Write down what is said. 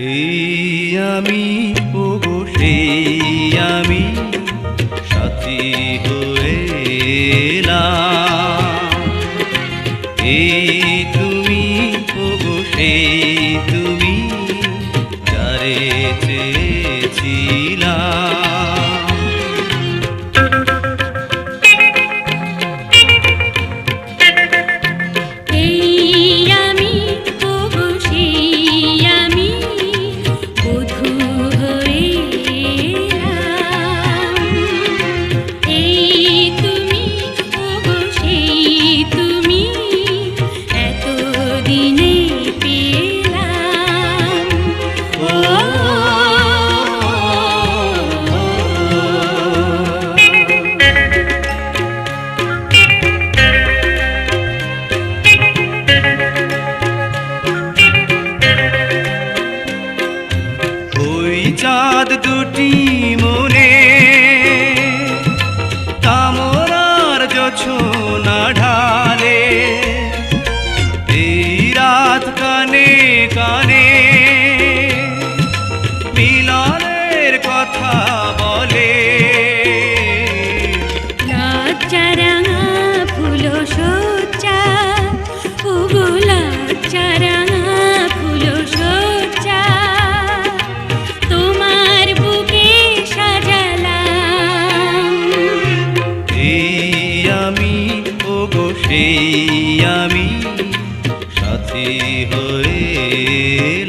এই আমি ওগো সেই আমি সাথী হয়েলাম এই তুমি ওগো সেই দুটি মনে। কামরার না ঢালে। এই রাত কানে কানে মিলনের কথা বলে। রাত গো সেই আমি সাথী হইলাম